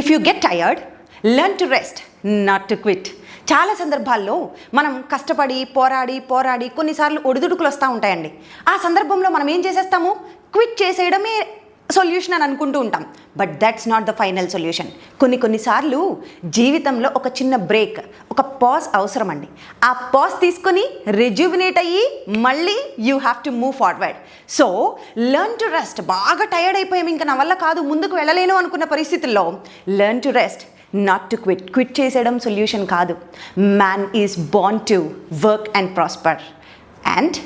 If you get tired learn to rest not to quit చాలా సందర్భాల్లో మనం కష్టపడి పోరాడి పోరాడి కొన్నిసార్లు ఒడిదుడుకులు వస్తూ ఉంటాయండి. ఆ సందర్భంలో మనం ఏం చేసేస్తాము? క్విట్ చేసేయడమే సొల్యూషన్ అని అనుకుంటూ ఉంటాం. But that's not the final solution కొన్ని కొన్నిసార్లు జీవితంలో ఒక చిన్న బ్రేక్ ఒక పాజ్ అవసరం అండి ఆ పాజ్ తీసుకొని రెజ్యూవినేట్ అయ్యి మళ్ళీ you have to move forward so learn to rest బాగా టైర్డ్ అయిపోయాం ఇంకా నా వల్ల కాదు ముందుకు వెళ్ళలేను అనుకున్న పరిస్థితుల్లో learn to rest not to quit quit చేసేయడం సొల్యూషన్ కాదు. Man is born to work and prosper and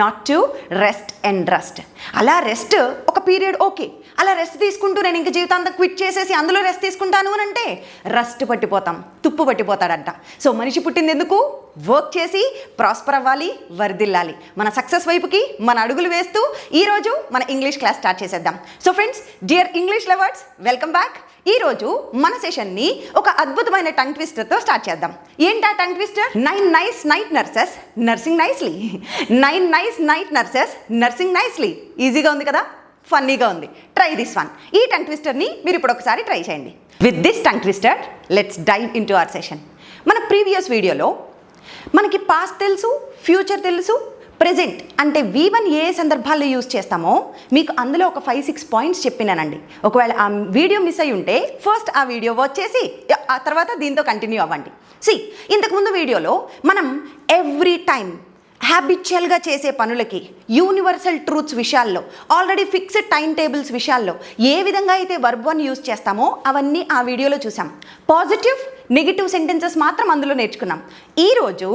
not to rest and rust అలా రెస్ట్ ఒక పీరియడ్ ఓకే అలా రెస్ట్ తీసుకుంటూ నేను ఇంక జీవితాంతం క్విట్ చేసేసి అందులో రెస్ట్ తీసుకుంటాను అని అంటే రస్ట్ పట్టిపోతాం తుప్పు పట్టిపోతాడంట. సో మనిషి పుట్టింది ఎందుకు? వర్క్ చేసి ప్రాస్పర్ అవ్వాలి వర్దిల్లాలి. మన సక్సెస్ వైపుకి మన అడుగులు వేస్తూ ఈరోజు మన ఇంగ్లీష్ క్లాస్ స్టార్ట్ చేసేద్దాం. So friends dear English lovers welcome back ఈరోజు మన సెషన్ని ఒక అద్భుతమైన టంగ్ ట్విస్టర్తో స్టార్ట్ చేద్దాం. ఏంటా tongue twister nine nice night nurses nursing nicely nine nice night nurses nursing nicely ఈజీగా ఉంది కదా? ఫన్నీగా ఉంది. ట్రై దిస్ వన్ ఈ టంగ్ ట్విస్టర్ని మీరు ఇప్పుడు ఒకసారి ట్రై చేయండి. With this tongue twister let's dive into our session మన ప్రీవియస్ వీడియోలో మనకి పాస్ట్ తెలుసు ఫ్యూచర్ తెలుసు ప్రెజెంట్ అంటే వి వన్ ఏ సందర్భాల్లో యూజ్ చేస్తామో మీకు అందులో ఒక ఫైవ్ సిక్స్ పాయింట్స్ చెప్పినానండి. ఒకవేళ ఆ వీడియో మిస్ అయి ఉంటే ఫస్ట్ ఆ వీడియో వచ్చేసి ఆ తర్వాత దీంతో కంటిన్యూ అవ్వండి. సి ఇంతకుముందు వీడియోలో మనం ఎవ్రీ టైం హ్యాబిచువల్గా చేసే పనులకి యూనివర్సల్ ట్రూత్స్ విషయాల్లో ఆల్రెడీ ఫిక్స్డ్ టైం టేబుల్స్ విషయాల్లో ఏ విధంగా అయితే వర్బ్ వన్ యూజ్ చేస్తామో అవన్నీ ఆ వీడియోలో చూసాం. పాజిటివ్ నెగిటివ్ సెంటెన్సెస్ మాత్రం అందులో నేర్చుకున్నాం. ఈరోజు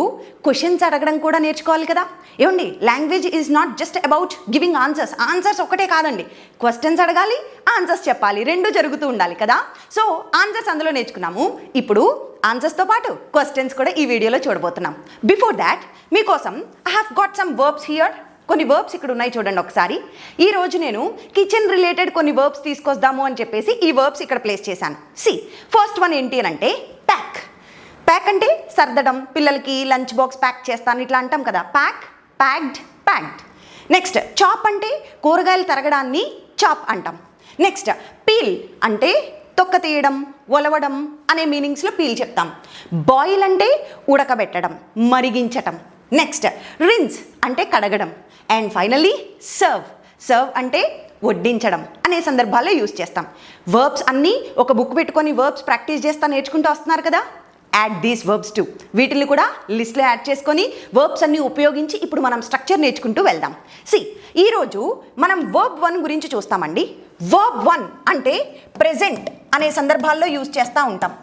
క్వశ్చన్స్ అడగడం కూడా నేర్చుకోవాలి కదా? ఏమండి? Language is not just about giving answers answers ఒకటే కాదండి. క్వశ్చన్స్ అడగాలి ఆన్సర్స్ చెప్పాలి. రెండు జరుగుతూ ఉండాలి కదా? సో ఆన్సర్స్ అందులో నేర్చుకున్నాము. ఇప్పుడు ఆన్సర్స్తో పాటు క్వశ్చన్స్ కూడా ఈ వీడియోలో చూడబోతున్నాం. బిఫోర్ దాట్ మీకోసం I have got some verbs here కొన్ని వర్బ్స్ ఇక్కడ ఉన్నాయి చూడండి ఒకసారి. ఈ రోజు నేను కిచెన్ రిలేటెడ్ కొన్ని వర్బ్స్ తీసుకొద్దాము అని చెప్పేసి ఈ వర్బ్స్ ఇక్కడ ప్లేస్ చేశాను. సి ఫస్ట్ వన్ ఏంటి అని అంటే ప్యాక్ అంటే సర్దడం పిల్లలకి లంచ్ బాక్స్ ప్యాక్ చేస్తాను ఇట్లా అంటాం కదా. Pack packed packed. Next chop అంటే కూరగాయలు తరగడాన్ని చాప్ అంటాం. నెక్స్ట్ పీల్ అంటే తొక్క తీయడం ఒలవడం అనే మీనింగ్స్లో పీల్ చెప్తాం. బాయిల్ అంటే ఉడకబెట్టడం మరిగించటం. నెక్స్ట్ రిన్స్ అంటే కడగడం. And finally serve. సర్వ్ అంటే వడ్డించడం అనే సందర్భాల్లో యూస్ చేస్తాం. వర్బ్స్ అన్నీ ఒక బుక్ పెట్టుకొని వర్బ్స్ ప్రాక్టీస్ చేస్తా నేర్చుకుంటూ వస్తున్నారు కదా. యాడ్ దీస్ వర్బ్స్ టు వీటిని కూడా లిస్ట్లో యాడ్ చేసుకొని వర్బ్స్ అన్ని ఉపయోగించి ఇప్పుడు మనం స్ట్రక్చర్ నేర్చుకుంటూ వెళ్దాం. సి ఈరోజు మనం వర్బ్ వన్ గురించి చూస్తామండి. వర్బ్ వన్ అంటే ప్రెజెంట్ అనే సందర్భాల్లో యూజ్ చేస్తూ ఉంటాం.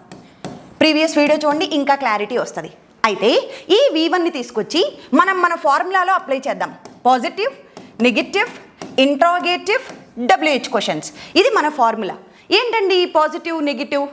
ప్రీవియస్ వీడియో చూడండి ఇంకా క్లారిటీ వస్తుంది. అయితే ఈ వీవన్ని తీసుకొచ్చి మనం మన ఫార్ములాలో అప్లై చేద్దాం. Positive negative interrogative WH questions ఇది మన ఫార్ములా ఏంటండి పాజిటివ్ నెగిటివ్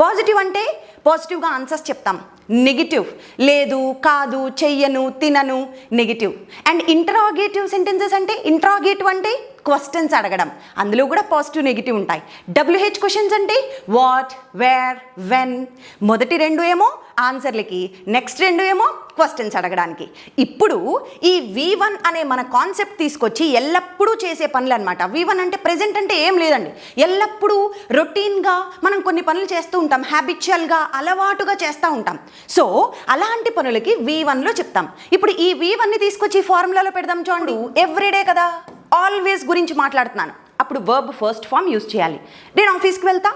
పాజిటివ్ అంటే పాజిటివ్గా ఆన్సర్స్ చెప్తాం. నెగిటివ్. లేదు కాదు చెయ్యను తినను నెగిటివ్. అండ్ ఇంటరాగేటివ్ సెంటెన్సెస్ అంటే ఇంటరాగేటివ్ అంటే క్వశ్చన్స్ అడగడం. అందులో కూడా పాజిటివ్ నెగిటివ్ ఉంటాయి. డబ్ల్యూహెచ్ క్వశ్చన్స్ అంటే వాట్ వేర్ వెన్ మొదటి రెండు ఏమో ఆన్సర్లకి నెక్స్ట్ రెండు ఏమో క్వశ్చన్స్ అడగడానికి. ఇప్పుడు ఈ వి వన్ అనే మన కాన్సెప్ట్ తీసుకొచ్చి ఎల్లప్పుడూ చేసే పనులు అనమాట వి వన్ అంటే ప్రెజెంట్ అంటే ఏం లేదండి. ఎల్లప్పుడూ రొటీన్గా మనం కొన్ని పనులు చేస్తూ ఉంటాం. హ్యాబిచువల్గా అలవాటుగా చేస్తూ ఉంటాం. సో అలాంటి పనులకి వి వన్లో చెప్తాం. ఇప్పుడు ఈ వి వన్ని తీసుకొచ్చి ఈ ఫార్ములాలో పెడదాం చూడండి. ఎవ్రీడే కదా? ఆల్వేస్ గురించి మాట్లాడుతున్నాను. అప్పుడు వర్బ్ ఫస్ట్ ఫామ్ యూస్ చేయాలి. నేను ఆఫీస్కి వెళ్తా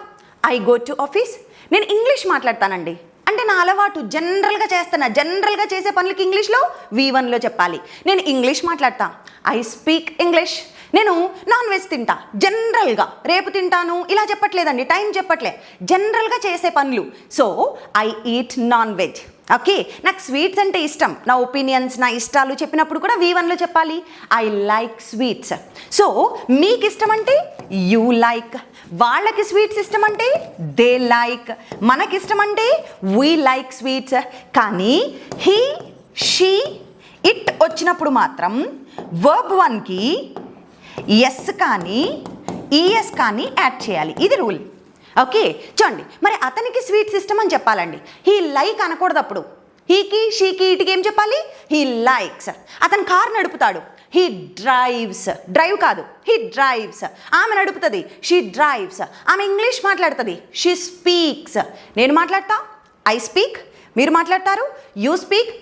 ఐ గో టు ఆఫీస్ నేను ఇంగ్లీష్ మాట్లాడతానండి. అంటే నా అలవాటు జనరల్గా చేస్తాను. జనరల్గా చేసే పనులకి ఇంగ్లీష్లో వి వన్లో చెప్పాలి. నేను ఇంగ్లీష్ మాట్లాడతా. ఐ స్పీక్ ఇంగ్లీష్ నేను నాన్ వెజ్ తింటా జనరల్గా రేపు తింటాను. ఇలా చెప్పట్లేదండి. టైం చెప్పట్లే. జనరల్గా చేసే పనులు. So I eat non veg okay నాకు స్వీట్స్ అంటే ఇష్టం. నా ఒపీనియన్స్ నా ఇష్టాలు చెప్పినప్పుడు కూడా వి వన్లో చెప్పాలి. ఐ లైక్ స్వీట్స్ సో మీకు ఇష్టం అంటే యూ లైక్ వాళ్ళకి స్వీట్స్ ఇష్టం అంటే దే లైక్ మనకి ఇష్టం అంటే వీ లైక్ స్వీట్స్ కానీ హీ షీ ఇట్ వచ్చినప్పుడు మాత్రం వర్బ్ వన్కి ఎస్ కానీ ఈఎస్ కానీ యాడ్ చేయాలి. ఇది రూల్ ఓకే చూడండి. మరి అతనికి స్వీట్ సిస్టమ్ అని చెప్పాలండి. హీ లైక్ అనకూడదు అప్పుడు హీకి షీకి ఇటుకి ఏం చెప్పాలి? హీ లైక్స్ అతను కార్ నడుపుతాడు. హీ డ్రైవ్స్ డ్రైవ్ కాదు. హీ డ్రైవ్స్ ఆమె నడుపుతుంది. షీ డ్రైవ్స్ ఆమె ఇంగ్లీష్ మాట్లాడుతుంది. షీ స్పీక్స్ నేను మాట్లాడతా? I speak? మీరు మాట్లాడతారు? You speak?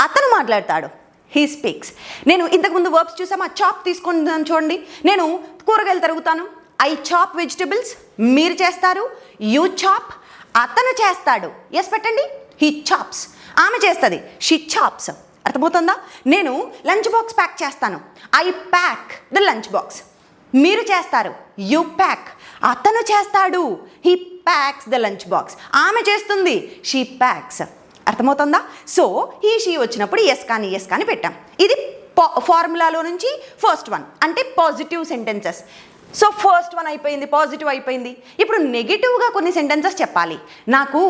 అతను మాట్లాడతాడు. He speaks. నేను ఇంతకుముందు వర్బ్స్ చూసామా? చాప్ తీసుకుందాం చూడండి. నేను కూరగాయలు తరుగుతాను. ఐ చాప్ వెజిటబుల్స్ మీరు చేస్తారు యూ చాప్ అతను చేస్తాడు. ఎస్ పెట్టండి. హీ చాప్స్ ఆమె చేస్తుంది. షీ చాప్స్ అర్థమవుతుందా? నేను లంచ్ బాక్స్ ప్యాక్ చేస్తాను. I pack the lunch box. మీరు చేస్తారు యూ ప్యాక్ అతను చేస్తాడు. He packs the lunch box. ఆమె చేస్తుంది షీ ప్యాక్స్ అర్థమవుతుందా? సో ఈ షీ వచ్చినప్పుడు ఎస్ కానీ ఎస్ కానీ పెట్టాం. ఇది ఫార్ములాలో నుంచి ఫస్ట్ వన్ అంటే positive sentences so first one అయిపోయింది పాజిటివ్ అయిపోయింది. ఇప్పుడు నెగిటివ్గా కొన్ని సెంటెన్సెస్ చెప్పాలి. నాకు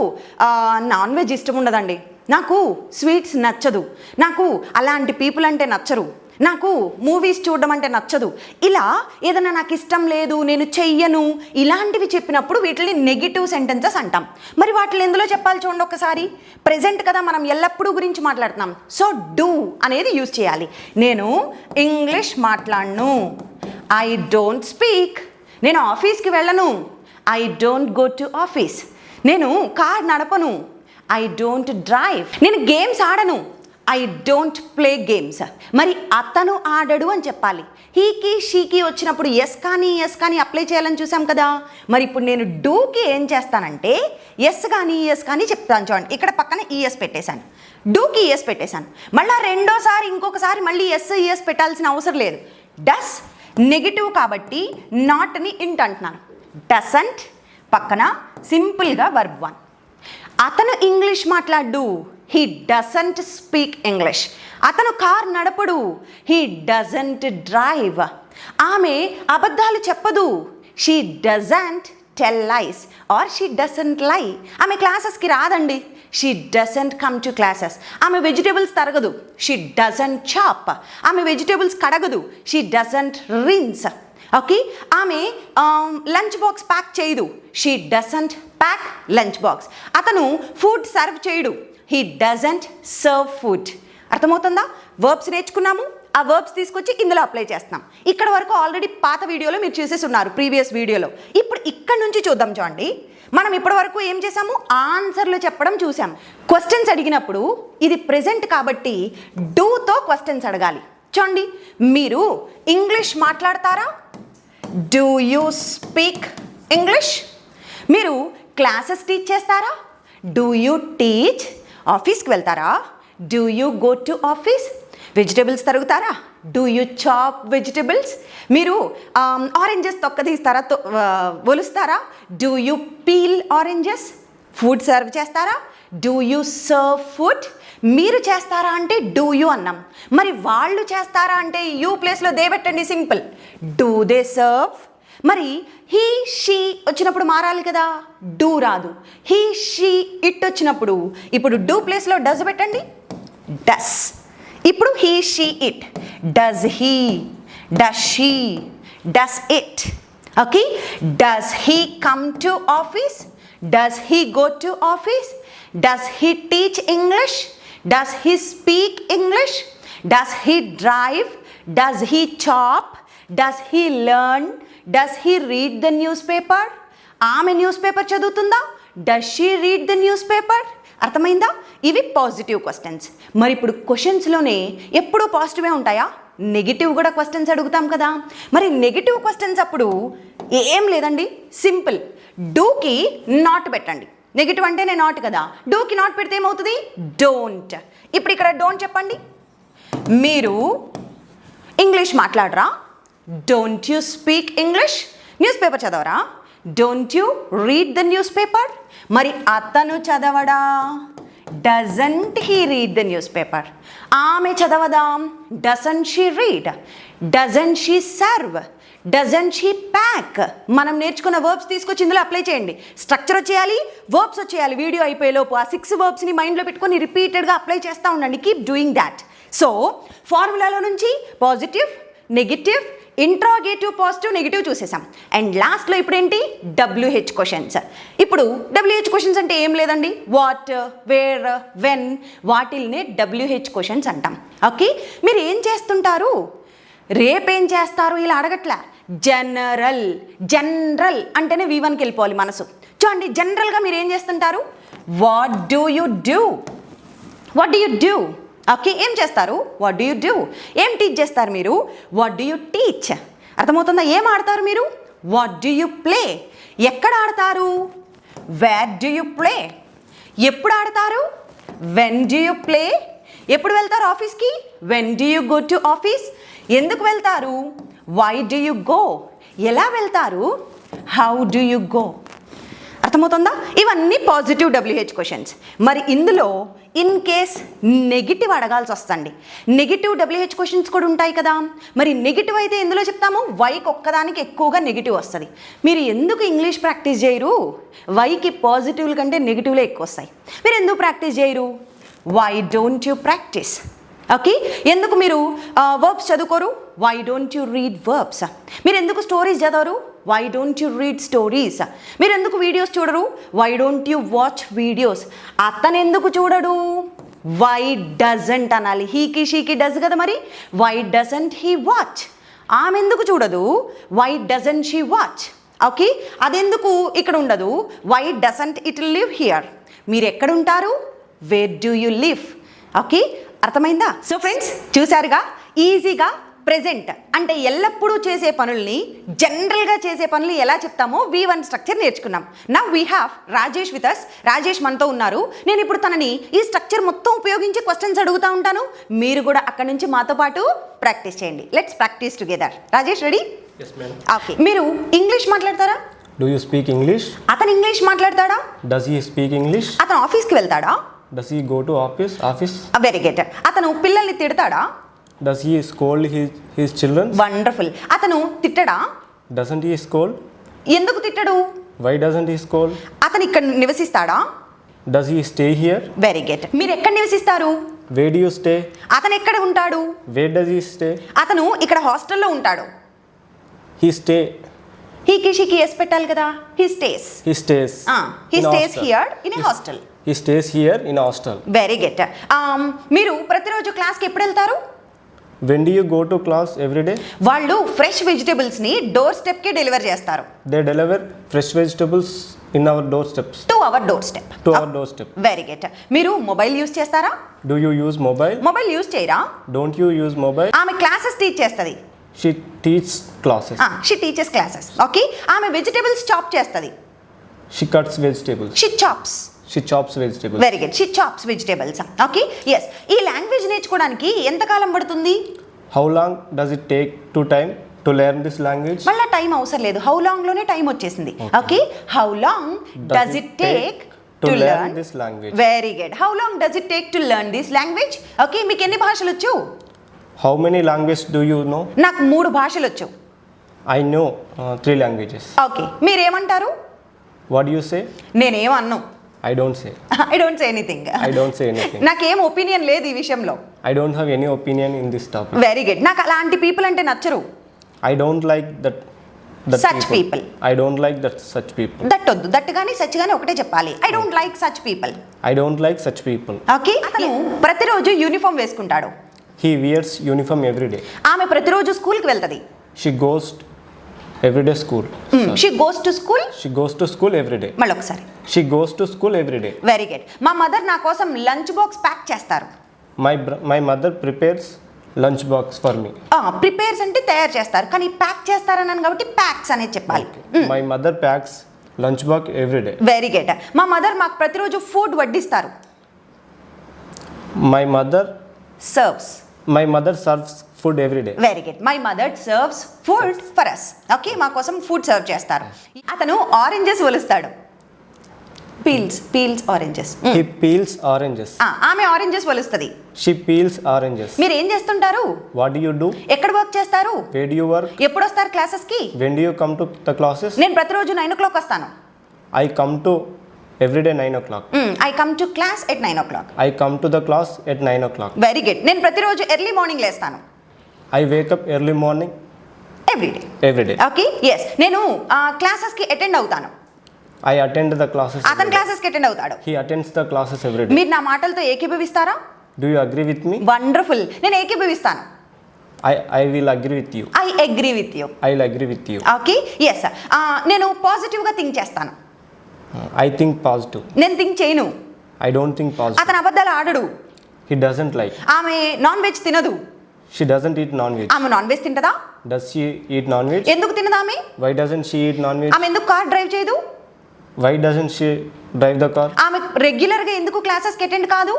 నాన్ వెజ్ ఇష్టం ఉండదండి. నాకు స్వీట్స్ నచ్చదు. నాకు అలాంటి పీపుల్ అంటే నచ్చరు. నాకు మూవీస్ చూడడం అంటే నచ్చదు. ఇలా ఏదైనా నాకు ఇష్టం లేదు నేను చెయ్యను ఇలాంటివి చెప్పినప్పుడు వీటిని నెగిటివ్ సెంటెన్సెస్ అంటాం. మరి వాటిని ఎందులో చెప్పాలి చూడండి ఒకసారి ప్రజెంట్ కదా మనం ఎల్లప్పుడూ గురించి మాట్లాడుతున్నాం. సో డూ అనేది యూజ్ చేయాలి. నేను ఇంగ్లీష్ మాట్లాడను. ఐ డోంట్ స్పీక్ నేను ఆఫీస్కి వెళ్ళను. I don't go to office నేను కార్ నడపను. ఐ డోంట్ డ్రైవ్ నేను గేమ్స్ ఆడను. ఐ డోంట్ ప్లే గేమ్స్ మరి అతను ఆడడు అని చెప్పాలి. హీకి షీకి వచ్చినప్పుడు ఎస్ కానీ ఎస్ కానీ అప్లై చేయాలని చూసాం కదా. మరి ఇప్పుడు నేను డూకి ఏం చేస్తానంటే ఎస్ కానీ ఎస్ కానీ చెప్తాను చూడండి. ఇక్కడ పక్కన ఈఎస్ పెట్టేశాను. డూకి ఈఎస్ పెట్టేశాను. మళ్ళీ రెండోసారి ఇంకొకసారి మళ్ళీ ఎస్ ఈఎస్ పెట్టాల్సిన అవసరం లేదు. డస్ నెగిటివ్ కాబట్టి నాట్ని ఇంట్ అంటున్నాను. డసంట్ పక్కన సింపుల్గా వర్బ్ వన్ అతను ఇంగ్లీష్ మాట్లాడు. హీ డజంట్ స్పీక్ ఇంగ్లీష్ అతను కార్ నడపడు. హీ డజంట్ డ్రైవ్ ఆమె అబద్ధాలు చెప్పదు. She doesn't tell lies or she doesn't lie ఆమె క్లాసెస్కి రాదండి. She doesn't come to classes ఆమె వెజిటేబుల్స్ తరగదు. షీ డజంట్ చాప్ ఆమె వెజిటేబుల్స్ కడగదు. షీ డజంట్ రిన్స్ ఓకే ఆమె లంచ్ బాక్స్ ప్యాక్ చేయదు. She doesn't pack lunch box అతను ఫుడ్ సర్వ్ చేయడు. హీ డజంట్ సర్వ్ ఫుడ్ అర్థమవుతుందా? వర్బ్స్ నేర్చుకున్నాము. ఆ వర్బ్స్ తీసుకొచ్చి ఇందులో అప్లై చేస్తున్నాం. ఇక్కడ వరకు ఆల్రెడీ పాత వీడియోలో మీరు చూసేసి ఉన్నారు ప్రీవియస్ వీడియోలో. ఇప్పుడు ఇక్కడ నుంచి చూద్దాం చూడండి. మనం ఇప్పటి వరకు ఏం చేసాము ఆన్సర్లు చెప్పడం చూసాం క్వశ్చన్స్ అడిగినప్పుడు ఇది ప్రెజెంట్ కాబట్టి డూతో క్వశ్చన్స్ అడగాలి. చూడండి. మీరు ఇంగ్లీష్ మాట్లాడతారా? డూ యూ స్పీక్ ఇంగ్లీష్ మీరు క్లాసెస్ టీచ్ చేస్తారా? డూ యూ టీచ్ ఆఫీస్కి వెళ్తారా? Do you go to office vegetables తరుగుతారా? Do you chop vegetables మీరు um, ఆరెంజెస్ తొక్కదీస్తారా తొ- ఒలుస్తారా? Do you peel oranges food serve చేస్తారా? డూ యూ సర్వ్ ఫుడ్ మీరు చేస్తారా అంటే డూ యూ అన్నాం. మరి వాళ్ళు చేస్తారా అంటే యూ ప్లేస్లో దే పెట్టండి సింపుల్. డూ దే సర్వ్ మరి హీ షీ వచ్చినప్పుడు మారాలి కదా? డూ రాదు. హీ షీ ఇట్ వచ్చినప్పుడు. ఇప్పుడు డూ ప్లేస్లో డస్ పెట్టండి. డస్ ఇప్పుడు he she it does he does she does it okay does he come to office does he go to office does he teach English does he speak English does he drive does he chop does he learn does he read the newspaper ఆమె newspaper చదువుతుందా? Does she read the newspaper అర్థమైందా? ఇవి positive questions మరి ఇప్పుడు క్వశ్చన్స్లోనే ఎప్పుడూ పాజిటివే ఉంటాయా? Negative కూడా questions అడుగుతాం కదా. మరి నెగిటివ్ క్వశ్చన్స్ అప్పుడు ఏం లేదండి? సింపుల్ డూకి నాట్ పెట్టండి. నెగిటివ్ అంటేనే నాట్ కదా. డూకి నాట్ పెడితే ఏమవుతుంది? డోంట్ ఇప్పుడు ఇక్కడ డోంట్ చెప్పండి. మీరు ఇంగ్లీష్ మాట్లాడరా? Don't you speak English newspaper చదవరా? Don't you read the newspaper మరి అతను చదవడా? Doesn't he read the newspaper ఆమె చదవదా? Doesn't she read doesn't she serve doesn't she pack మనం నేర్చుకున్న వర్బ్స్ తీసుకొచ్చి ఇందులో అప్లై చేయండి. స్ట్రక్చర్ వచ్చేయాలి వర్బ్స్ వచ్చేయాలి. వీడియో అయిపోయేలోపు ఆ సిక్స్ వర్బ్స్ని మైండ్లో పెట్టుకొని రిపీటెడ్గా అప్లై చేస్తూ ఉండండి. కీప్ డూయింగ్ దాట్ సో ఫార్ములాలో నుంచి positive negative interrogative positive negative చూసేసాం. And లాస్ట్లో ఇప్పుడు ఏంటి డబ్ల్యూహెచ్ క్వశ్చన్స్. ఇప్పుడు డబ్ల్యూహెచ్ క్వశ్చన్స్ అంటే ఏం లేదండి? వాట్ వేర్ వెన్ వాటిల్నే డబ్ల్యూహెచ్ క్వశ్చన్స్ అంటాం. ఓకే? మీరు ఏం చేస్తుంటారు? రేపేం చేస్తారు? ఇలా అడగట్లా. జనరల్ జనరల్ అంటేనే వి వన్కి వెళ్ళిపోవాలి మనసు. చూడండి జనరల్గా మీరు ఏం చేస్తుంటారు? What do you do? What do you do? Okay ఏం చేస్తారు? వాట్ డూ యూ డూ ఏం టీచ్ చేస్తారు మీరు? వాట్ డూ యూ టీచ్ అర్థమవుతుందా? ఏం ఆడతారు మీరు? వాట్ డూ యూ ప్లే ఎక్కడ ఆడతారు? వేర్ డూ యూ ప్లే ఎప్పుడు ఆడతారు? వెన్ డూ యూ ప్లే ఎప్పుడు వెళ్తారు ఆఫీస్కి? When do you go to office ఎందుకు వెళ్తారు? వై డూ యూ గో ఎలా వెళ్తారు? హౌ డూ యూ గో అర్థమవుతుందా? ఇవన్నీ పాజిటివ్ డబ్ల్యూహెచ్ క్వశ్చన్స్ మరి ఇందులో ఇన్ కేస్ నెగిటివ్ అడగాల్సి వస్తుంది. నెగిటివ్ డబ్ల్యూహెచ్ క్వశ్చన్స్ కూడా ఉంటాయి కదా. మరి నెగిటివ్ అయితే ఎందులో చెప్తాము? వైకి ఒక్కదానికి ఎక్కువగా నెగిటివ్ వస్తుంది. మీరు ఎందుకు ఇంగ్లీష్ ప్రాక్టీస్ చేయరు? వైకి పాజిటివ్ల కంటే నెగిటివ్లే ఎక్కువ వస్తాయి. మీరు ఎందుకు ప్రాక్టీస్ చేయరు? Why don't you practice okay ఎందుకు మీరు verbs చదువుకోరు? Why don't you read verbs మీరు ఎందుకు స్టోరీస్ చదవరు? Why don't you read stories మీరు ఎందుకు వీడియోస్ చూడరు? Why don't you watch videos అతను ఎందుకు చూడడు? వై డజంట్ అనాలి. హీకి షీకి డజ్ కదా మరి? వై డజంట్ హీ వాచ్ ఆమె ఎందుకు చూడదు? Why doesn't she watch okay అదెందుకు ఇక్కడ ఉండదు? Why doesn't it live here మీరు ఎక్కడుంటారు where do you live okay అర్థమైందా సో ఫ్రెండ్స్ చూసారుగా ఈజీగా ప్రెజెంట్. అంటే ఎల్లప్పుడూ చేసే పనుల్ని జనరల్గా చేసే పనులు ఎలా చెప్తామో వి వన్ స్ట్రక్చర్ నేర్చుకున్నాం. నా we have Rajesh with us Rajesh మనతో ఉన్నారు. నేను ఇప్పుడు తనని ఈ స్ట్రక్చర్ మొత్తం ఉపయోగించి క్వశ్చన్స్ అడుగుతూ ఉంటాను. మీరు కూడా అక్కడి నుంచి మాతో పాటు ప్రాక్టీస్ చేయండి. Let's practice together Rajesh ready okay మీరు ఇంగ్లీష్ మాట్లాడతారా? డూ యూ స్పీక్ ఇంగ్లీష్ అతను ఇంగ్లీష్ మాట్లాడతాడా? డస్ ఈ స్పీక్ ఇంగ్లీష్ అతను ఆఫీస్కి వెళ్తాడా? Does he go to office office very good అతను పిల్లల్ని తిడతాడా? Does he scold his children wonderful అతను తిట్టడా? డజంట్ ఈ స్కోల్డ్ ఎందుకు తిట్టడు? వై డజంట్ ఈ స్కోల్డ్ అతను ఇక్కడ నివసిస్తాడా? Does he stay here very good మీరు ఎక్కడ నివసిస్తారు? వే డూ యూ స్టే అతను ఎక్కడ ఉంటాడు? వే డస్ ఈ స్టే అతను ఇక్కడ హాస్టల్లో ఉంటాడు. హీ స్టే హీకి షీకి ఎస్ పెట్టాలి కదా? He stays he stays he stays here in a hostel he stays here in hostel very good మీరు ప్రతిరోజు క్లాస్కి ఎప్పుడు వెళ్తారు? When do you go to class every day వాళ్ళు ఫ్రెష్ వెజిటేబుల్స్ని డోర్ స్టెప్కి డెలివర్ చేస్తారు. They deliver fresh vegetables in our doorsteps to our doorstep to our doorstep very good మీరు మొబైల్ యూస్ చేస్తారా? Do you use mobile mobile use చేయరా? Don't you use mobile ఆమె classes teach చేస్తుంది. She teach classes she teachers classes okay ఆమె vegetables chop చేస్తుంది. She cuts vegetables she chops she chops vegetables very good she chops vegetables okay S ఈ language నేర్చుకోవడానికి ఎంతకాలం పడుతుంది? How long does it take to time to learn this language మళ్ళీ time అవసరం లేదు. How లాంగ్లోనే time వచ్చేసింది. Okay how long does it take to learn this language very good how long does it take to learn this language okay మీకు ఎన్ని భాషలు వచ్చు? How many language do you know నాకు మూడు భాషలు వచ్చు. I know three languages okay మీరేమంటారు? What you say నేనేం అన్ను I don't say I don't say anything I don't say anything నాకేం ఒపీనియన్ లేదు ఈ విషయంలో. I don't have any opinion in this topic very good నాకు అలాంటి పీపుల్ అంటే నచ్చరు. I don't like that Such people. I don't like that such people that వద్దు. That కానీ such కానీ ఒకటే చెప్పాలి. I don't like such people I don't like such people okay అతను ప్రతిరోజు యూనిఫామ్ వేసుకుంటాడు. He wears uniform every day ఆమె ప్రతిరోజు స్కూల్కి వెళ్తుంది. She goes every day school she goes to school she goes to school every day మళ్ళీ ఒకసారి she goes to school every day very good మా మదర్ నా కోసం లంచ్ బాక్స్ ప్యాక్ చేస్తారు. My my mother prepares lunch box for me. Prepares అంటే తయారు చేస్తారు. కానీ ప్యాక్ చేస్తారన్నాను కాబట్టి ప్యాక్స్ అనేది చెప్పాలి. My mother packs lunch box every day very good మా మదర్ మాకు ప్రతిరోజు ఫుడ్ వడ్డిస్తారు. My mother serves my mother serves food every day very good my mother serves food for us okay మా కోసం food serve చేస్తారు. అతను oranges ఒలుస్తాడు. Peels peels oranges he peels oranges ఆమె oranges ఒలుస్తుంది. షీ పీల్స్ ఆరెంజెస్ మీరు ఏం చేస్తుంటారు? What do you do ఎక్కడ వర్క్ చేస్తారు? వే డూ యూ వర్క్ ఎప్పుడు వస్తారు క్లాసెస్కి when do you come to the classes నేను ప్రతిరోజు నైన్ ఓ క్లాక్ వస్తాను. I come to every day nine o'clock I come to class at nine o'clock I come to the class at nine o'clock very good నేను ప్రతిరోజు early morning లేస్తాను. I wake up early morning every day every day okay yes నేను క్లాసెస్కి attend అవుతాను. I attend the classes అతను క్లాసెస్కి attend అవుతాడు. He attends the classes every day మీరు నా మాటలతో ఏకీభవిస్తారా? Do you agree with me wonderful నేను ఏకీభవిస్తాను. I, I will agree with you. I agree with you I will agree with you. Okay yes నేను పాజిటివ్గా థింక్ చేస్తాను. I think positive. నేను think చేయను. I don't think positive. అతను అబద్ధాలు ఆడడు. He doesn't like. ఆమె నాన్ వెజ్ తినదు. She doesn't eat non-veg. ఆమె నాన్ వెజ్ తింటదా Does she eat non-veg? ఎందుకు తినదా ఆమె Why doesn't she eat non-veg? ఆమె ఎందుకు కార్ డ్రైవ్ చేయదు Why doesn't she drive the car? ఆమె రెగ్యులర్గా ఎందుకు క్లాసెస్కి అటెండ్ కాదు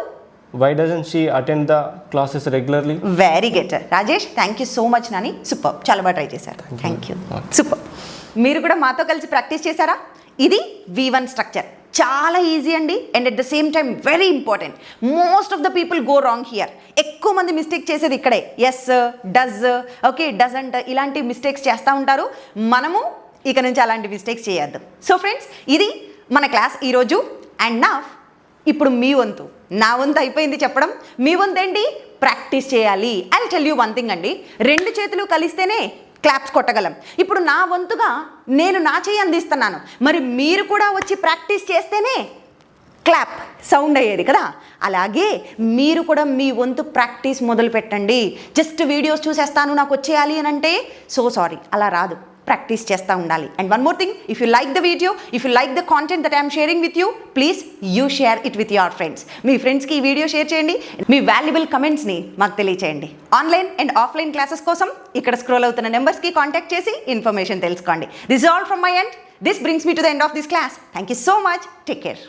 Why doesn't she attend the classes regularly? Very good Rajesh thank you so much Nani super చాలా బాగా ట్రై చేశారు థ్యాంక్ యూ సూపర్ మీరు కూడా మాతో కలిసి ప్రాక్టీస్ చేశారా ఇది వి వన్ స్ట్రక్చర్ చాలా ఈజీ అండి. And at the same time very important most of the people go wrong here ఎక్కువ మంది మిస్టేక్ చేసేది ఇక్కడే. ఎస్ డజ్ ఓకే డజంట్ ఇలాంటి మిస్టేక్స్ చేస్తూ ఉంటారు. మనము ఇక నుంచి అలాంటి మిస్టేక్స్ చేయొద్దు. సో ఫ్రెండ్స్ ఇది మన క్లాస్ ఈరోజు అండ్ నా ఇప్పుడు మీ వంతు. నా వంతు అయిపోయింది చెప్పడం. మీ వంతు ఏంటి? ప్రాక్టీస్ చేయాలి. I tell you one thing అండి. రెండు చేతులు కలిస్తేనే క్లాప్స్ కొట్టగలం. ఇప్పుడు నా వంతుగా నేను నా చేయి అందిస్తున్నాను. మరి మీరు కూడా వచ్చి ప్రాక్టీస్ చేస్తేనే క్లాప్ సౌండ్ అయ్యేది కదా? అలాగే మీరు కూడా మీ వంతు ప్రాక్టీస్ మొదలు పెట్టండి జస్ట్ వీడియోస్ చూసేస్తాను నాకు వచ్చేయాలి అని అంటే సో సారీ అలా రాదు. ప్రాక్టీస్ చేస్తూ ఉండాలి. And one more thing if you like the video if you like the content that I'm sharing with you please you share it with your friends మీ ఫ్రెండ్స్కి ఈ వీడియో షేర్ చేయండి. మీ valuable కమెంట్స్ని మాకు తెలియచేయండి. Online and offline classes కోసం ఇక్కడ scroll అవుతున్న నెంబర్స్కి contact చేసి ఇన్ఫర్మేషన్ తెలుసుకోండి. This all from my end this brings me to the end of this class thank you so much take care